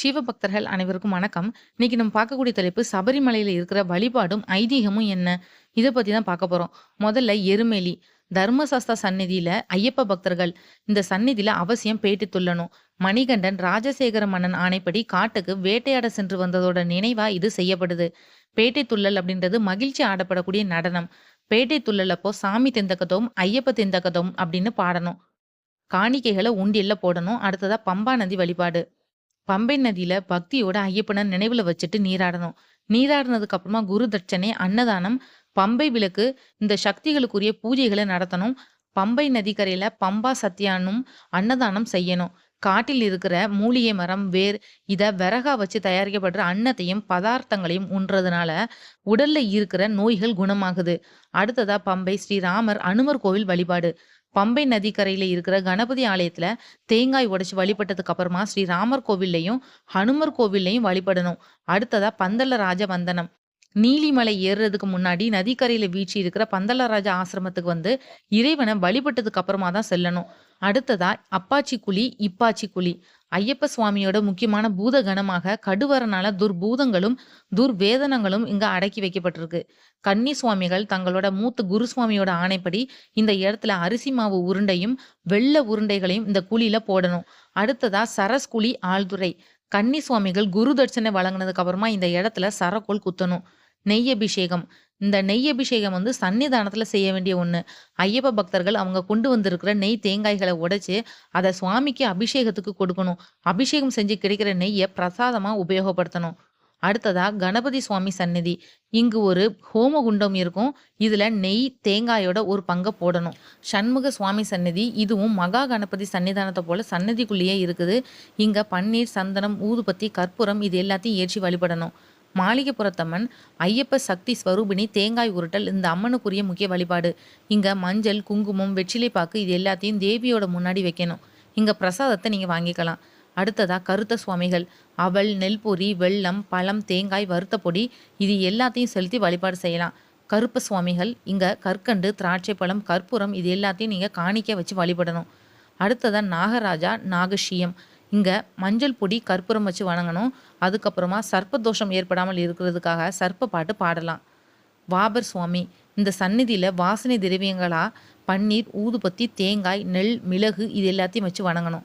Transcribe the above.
சிவபக்தர்கள் அனைவருக்கும் வணக்கம். இன்னைக்கு நம்ம பார்க்கக்கூடிய தலைப்பு சபரிமலையில இருக்கிற வழிபாடும், ஐதீகமும் என்ன? இதை பத்தி தான் பார்க்க போறோம். முதல்ல எருமெலி. தர்மசாஸ்தா சந்நிதியில ஐயப்ப பக்தர்கள் இந்த சந்நிதியில அவசியம் பேட்டி துள்ளணும். மணிகண்டன் ராஜசேகர மன்னன் ஆணைப்படி காட்டுக்கு வேட்டையாட சென்று வந்ததோட நினைவா இது செய்யப்படுது. பேட்டை துள்ளல் அப்படின்றது மகிழ்ச்சி ஆடப்படக்கூடிய நடனம். பேட்டை துள்ளல் அப்போ சாமி திந்தகதோம், ஐயப்ப திந்தகதோம் அப்படின்னு பாடணும். காணிக்கைகளை உண்டியல்ல போடணும். அடுத்ததா பம்பா நதி வழிபாடு. பம்பை நதியில பக்தியோட ஐயப்பன நினைவுல வச்சுட்டு நீராடணும். நீராடினதுக்கு அப்புறமா குரு தட்சணை, அன்னதானம், பம்பை விளக்கு இந்த சக்திகளுக்குரிய பூஜைகளை நடத்தணும். பம்பை நதிக்கரையில பம்பா சத்யானும் அன்னதானம் செய்யணும். காட்டில் இருக்கிற மூலிகை மரம், வேர் இதை விறகா வச்சு தயாரிக்கப்படுற அன்னத்தையும், பதார்த்தங்களையும் உண்றதுனால உடல்ல இருக்கிற நோய்கள் குணமாகுது. அடுத்ததா பம்பை ஸ்ரீராமர், அனுமர் கோவில் வழிபாடு. பம்பை நதிக்கரையில இருக்கிற கணபதி ஆலயத்துல தேங்காய் உடைச்சு வழிபட்டதுக்கு அப்புறமா ஸ்ரீராமர் கோவில்லையும் ஹனுமர் கோவில்லையும் வழிபடணும். அடுத்ததா பந்தலராஜ வந்தனம். நீலிமலை ஏறுறதுக்கு முன்னாடி நதிக்கரையில வீழ்ச்சி இருக்கிற பந்தலராஜ ஆசிரமத்துக்கு வந்து இறைவனை வழிபட்டதுக்கு அப்புறமா தான் செல்லணும். அடுத்ததா அப்பாச்சி குழி, இப்பாச்சி குழி. ஐயப்ப சுவாமியோட முக்கியமான பூத கணமாக கடுவரனால துர்பூதங்களும், துர்வேதனங்களும் இங்க அடக்கி வைக்கப்பட்டிருக்கு. கன்னி சுவாமிகள் தங்களோட மூத்த குரு சுவாமியோட ஆணைப்படி இந்த இடத்துல அரிசி மாவு உருண்டையும், வெள்ள உருண்டைகளையும் இந்த குழியில போடணும். அடுத்ததா சரஸ் குழி ஆழ்துறை. கன்னி சுவாமிகள் குரு தட்சணை வழங்கினதுக்கு அப்புறமா இந்த இடத்துல சரக்கோல் குத்தணும். நெய் அபிஷேகம். இந்த நெய் அபிஷேகம் வந்து சன்னிதானத்தில் செய்ய வேண்டிய ஒன்று ஐயப்ப பக்தர்கள் அவங்க கொண்டு வந்திருக்கிற நெய் தேங்காய்களை உடைச்சு, அதை சுவாமிக்கு அபிஷேகத்துக்கு கொடுக்கணும். அபிஷேகம் செஞ்சு கிடைக்கிற நெய்யை பிரசாதமாக உபயோகப்படுத்தணும். அடுத்ததா கணபதி சுவாமி சன்னதி இங்கு ஒரு ஹோம குண்டம் இருக்கும். இதுல நெய், தேங்காயோட ஒரு பங்கை போடணும். சண்முக சுவாமி சன்னதி இதுவும் மகா கணபதி சன்னிதானத்தை போல சன்னதிக்குள்ளேயே இருக்குது. இங்க பன்னீர், சந்தனம், ஊதுபத்தி, கற்பூரம் இது எல்லாத்தையும் ஏற்றி வழிபடணும். மாளிகைப்புறத்தம்மன் ஐயப்ப சக்தி ஸ்வரூபிணி தேங்காய் உருட்டல் இந்த அம்மனுக்குரிய முக்கிய வழிபாடு. இங்க மஞ்சள், குங்குமம், வெற்றிலை பாக்கு இது எல்லாத்தையும் தேவியோட முன்னாடி வைக்கணும். இங்க பிரசாதத்தை நீங்க வாங்கிக்கலாம். அடுத்ததா கருத்த சுவாமிகள். அவல், நெல் பொரி, வெல்லம், பழம், தேங்காய், வறுத்த பொடி இது எல்லாத்தையும் செலுத்தி வழிபாடு செய்யலாம். கருப்ப சுவாமிகள். இங்கே கற்கண்டு, திராட்சை பழம், கற்பூரம் இது எல்லாத்தையும் நீங்கள் காணிக்க வச்சு வழிபடணும். அடுத்ததா நாகராஜா, நாகஷியம். இங்கே மஞ்சள் பொடி, கற்பூரம் வச்சு வணங்கணும். அதுக்கப்புறமா சர்ப்ப தோஷம் ஏற்படாமல் இருக்கிறதுக்காக சர்ப்ப பாட்டு பாடலாம். வாபர் சுவாமி. இந்த சந்நிதியில் வாசனை திரவியங்களாக பன்னீர், ஊதுபத்தி, தேங்காய், நெல், மிளகு இது எல்லாத்தையும் வச்சு வணங்கணும்.